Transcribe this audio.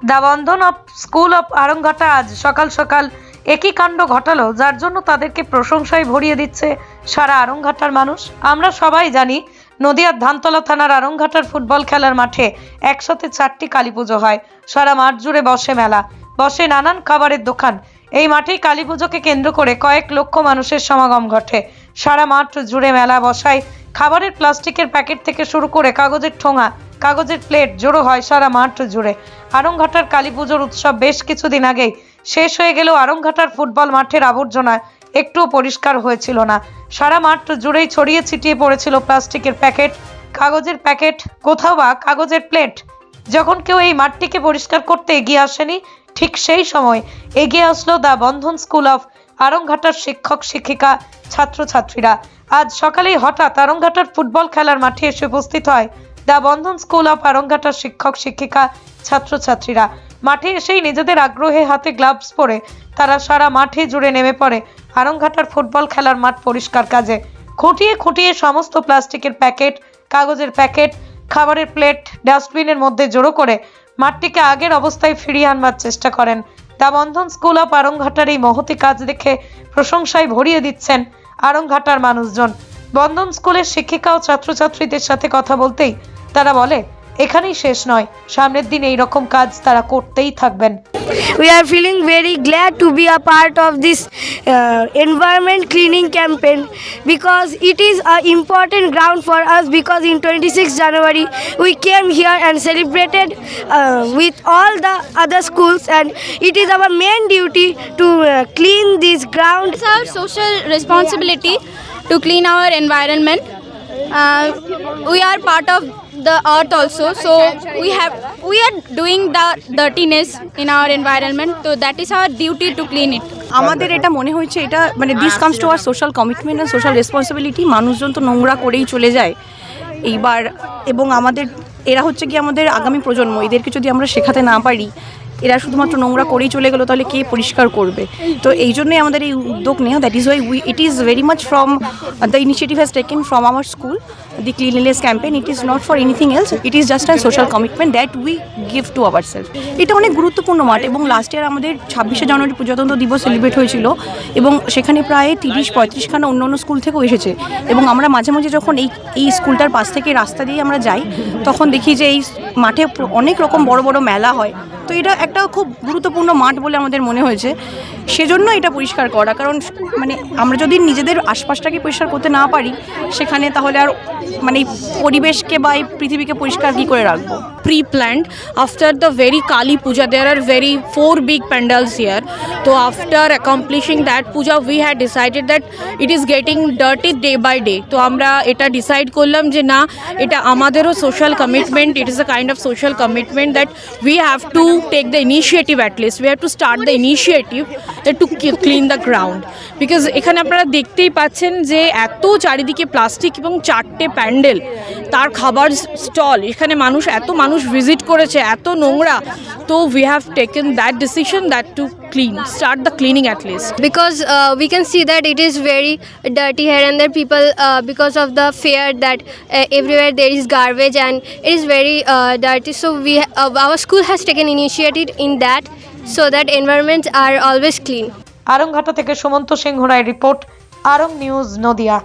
The Bandhan of school of Aranghata আজ সকাল সকাল একই কাণ্ড ঘটালো, যার জন্য তাদেরকে প্রশংসায় ভরিয়ে দিচ্ছে সারা আরংঘাটার মানুষ। আমরা সবাই জানি নদিয়ার ধানতলা থানার আরংঘাটার ফুটবল খেলার মাঠে একসাথে চারটি কালী পুজো হয়। সারা মাঠ জুড়ে বসে মেলা, বসে নানান খাবারের দোকান। এই মাঠেই কালী পুজোকে কেন্দ্র করে কয়েক লক্ষ মানুষের সমাগম ঘটে। সারা মাঠ জুড়ে মেলা বসায় খাবারের প্লাস্টিকের প্যাকেট থেকে শুরু করে কাগজের ঠোঙা কাগজের প্লেট জোড়ো হয় সারা মাঠ জুড়ে। আরংঘাটার কালী পুজোর উৎসব বেশ কিছুদিন আগেই শেষ হয়ে গেলেও আরংঘাটার ফুটবল মাঠের আবর্জনায় একটুও পরিষ্কার হয়েছিল না। সারা মাঠ জুড়েই ছড়িয়ে ছিটিয়ে পড়েছিল প্লাস্টিকের প্যাকেট, কাগজের প্যাকেট, কোথাও বা কাগজের প্লেট। যখন কেউ এই মাঠটিকে পরিষ্কার করতে এগিয়ে আসেনি, ঠিক সেই সময় এগিয়ে আসলো দ্য বন্ধন স্কুল অফ আরংঘাটার শিক্ষক, শিক্ষিকা, ছাত্রছাত্রীরা। আজ সকালেই হঠাৎ আরংঘাটার ফুটবল খেলার মাঠে এসে উপস্থিত হয় দ্য বন্ধন স্কুল অফ আরংঘাটার শিক্ষক, শিক্ষিকা, ছাত্রছাত্রীরা। মাঠে এসেই নিজেদের আগ্রহে হাতে গ্লাভস পরে তারা সারা মাঠে জুড়ে নেমে পড়ে আরংঘাটার ফুটবল খেলার মাঠ পরিষ্কার কাজে। খুঁটিয়ে খুঁটিয়ে সমস্ত প্লাস্টিকের প্যাকেট, কাগজের প্যাকেট, খাবারের প্লেট, ডাস্টবিনের মধ্যে জড়ো করে মাঠটিকে আগের অবস্থায় ফিরিয়ে আনবার চেষ্টা করেন। দা বন্ধন স্কুল অফ আরংঘাটার এই মহতি কাজ দেখে প্রশংসায় ভরিয়ে দিচ্ছেন আরংঘাটার মানুষজন। বন্ধন স্কুলের শিক্ষিকা ও ছাত্রছাত্রীদের সাথে কথা বলতেই তারা বলে এখানেই শেষ নয়। সামনের দিন এই রকম কাজ তারা করতেই থাকবেন। We are feeling very glad to be a part of this environment cleaning campaign because it is a important ground for us because in twenty six January we came here and celebrated with all the other schools and it is our main duty to clean this ground our social responsibility to clean our environment we are part of the earth also, so we have we are doing the dirtiness in our environment. So that is our duty to clean it. আমাদের এটা মনে হয়েছে এটা মানে this comes to our social commitment our social responsibility মানুষজন তো নোংরা করেই চলে যায়। এইবার এবং আমাদের এরা হচ্ছে কি আমাদের আগামী প্রজন্ম। এদেরকে যদি আমরা শেখাতে না পারি এরা শুধুমাত্র নোংরা করেই চলে গেলো তাহলে কে পরিষ্কার করবে? তো এই জন্যই আমাদের এই উদ্যোগ নেওয়া that is why we it is very much from the initiative has taken from our school cleanliness campaign it is not for anything else it is just an social commitment that we give to our self এটা অনেক গুরুত্বপূর্ণ মাঠ এবং last year আমাদের ছাব্বিশে জানুয়ারি প্রজাতন্ত্র দিবস celebrate হয়েছিল এবং সেখানে প্রায় তিরিশ, পঁয়ত্রিশখানা অন্য অন্য স্কুল থেকেও এসেছে এবং আমরা মাঝে মাঝে যখন এই এই স্কুলটার পাশ থেকে রাস্তা দিয়ে আমরা যাই, তখন দেখি যে এই মাঠে অনেক রকম বড় বড় মেলা হয়। তো এটা একটা খুব গুরুত্বপূর্ণ মাঠ বলে আমাদের মনে হয়েছে। সেজন্য এটা পরিষ্কার করা। কারণ মানে আমরা যদি নিজেদের আশপাশটাকে পরিষ্কার করতে না পারি, সেখানে তাহলে আর মানে পরিবেশকে বা এই পৃথিবীকে পরিষ্কার কী করে রাখব? Pre-planned, after the very kali puja, there are very four big pandals here. So, after accomplishing that puja, we had decided that it is getting dirty day by day. তো আমরা এটা ডিসাইড করলাম যে না, এটা আমাদেরও social commitment it is a kind of social commitment that we have to take the initiative at least we have to start the initiative to clean the ground because এখানে আপনারা দেখতেই পাচ্ছেন যে এত চারিদিকে প্লাস্টিক এবং চারটে প্যান্ডেল, তার খাবার স্টল, এখানে মানুষ, এত মানুষ ভিজিট করেছে, এত নোংরা। তো we have taken that decision that to clean start the cleaning at least because we can see that it is very dirty here and there people because of the fair that everywhere there is garbage and it is very dirty so we our school has taken initiative in that so that environments are always clean Aranghata থেকে Sumanta Singha Roy report Arang news Nadia